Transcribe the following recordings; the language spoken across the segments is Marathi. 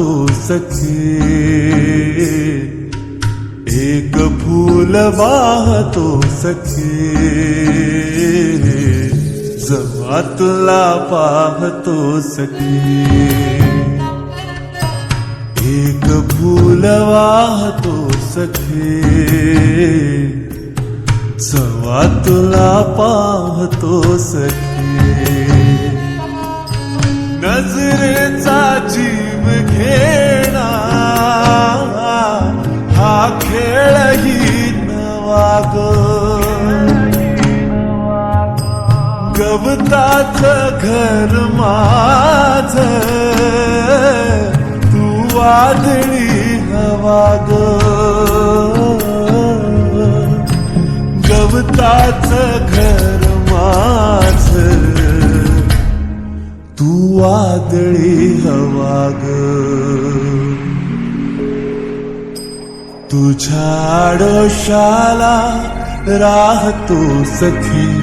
तो सखे। एक फूल वाहतो सखे। जवा तुला पाहतो सखे। एक फूल वाहतो सखे। जवा तुला पाहतो सखे। नजरेचा खेळणा हा खेळही नवाग. गवताच घर माझ. तू वादळी हवाग गवताच घर माझ. तू वादळी हवा ग. तुझ्या डोशाला राहतो सखी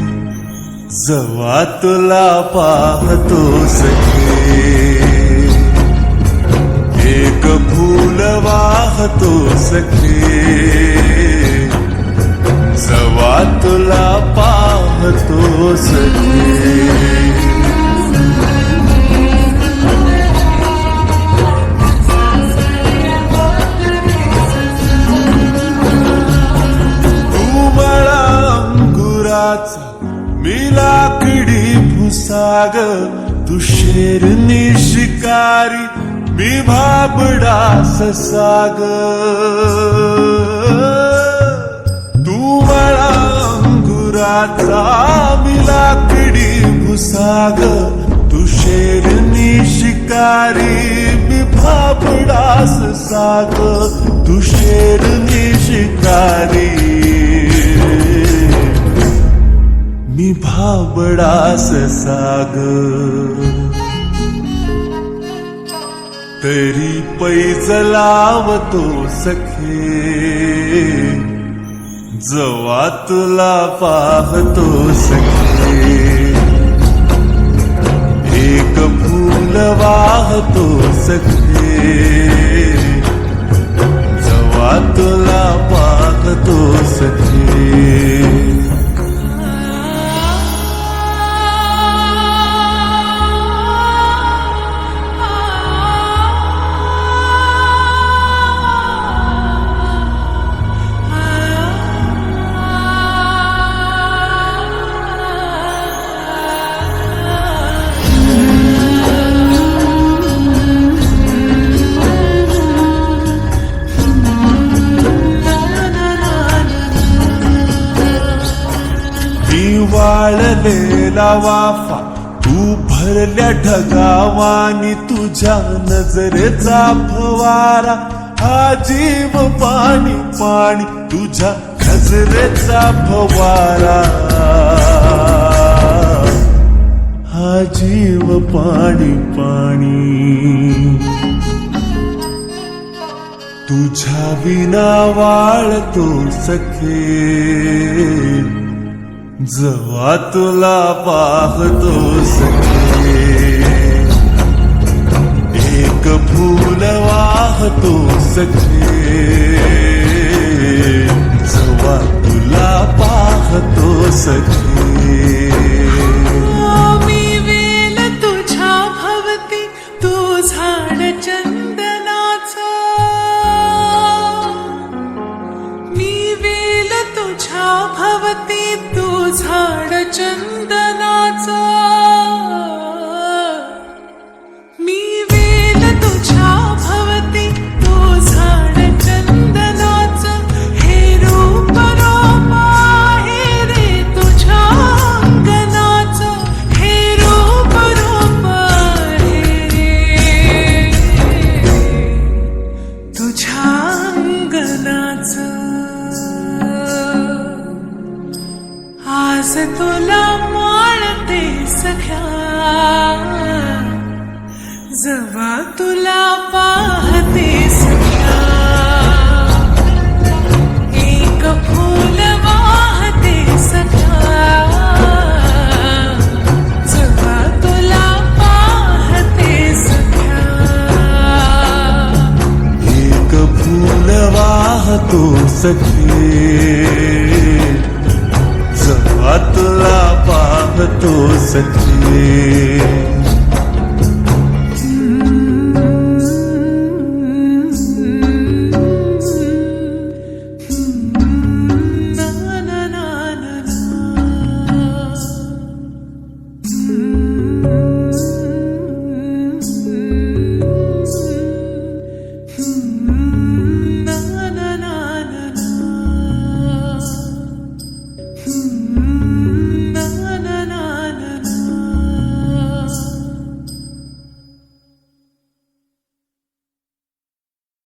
जवा तुला पाहतो सखी. एक फूल वाहतो सखी जवा तुला पाहतो सखी. भुसाग तू निशिकारी शिकारी मी भाबडा ससाग. तू मला अंगुराचा मी लाकडी भुसाग तू शेरनी शिकारी मी भाबडा ससाग तू शेरनी शिकारी मी भाबडास साग तरी पैज लावतो सखे. जवा तुला पाहतो सखे. एक फूल वाहतो सखे. जवा तुला पाहतो वाळलेला वाफा तू भरल्या ढगावानी तुझ्या नजरेचा फवारा. हा जीव पाणी पाणी तुझ्या नजरेचा फवारा. हा जीव पाणी पाणी. तुझ्या विना वाळतो सखे जेव्हा तुला पाहतो सखे एक फूल वाहतो सखे. जेव्हा तुला पाहतो सखे छा भवती तू झाड चंदनाचा जवा तुला पाहते सख्या एक फूल वाहते सख्या जवा तुला पाहते सख्या एक फूल वाहतो सखे. जवा तुला पाहतो सखे.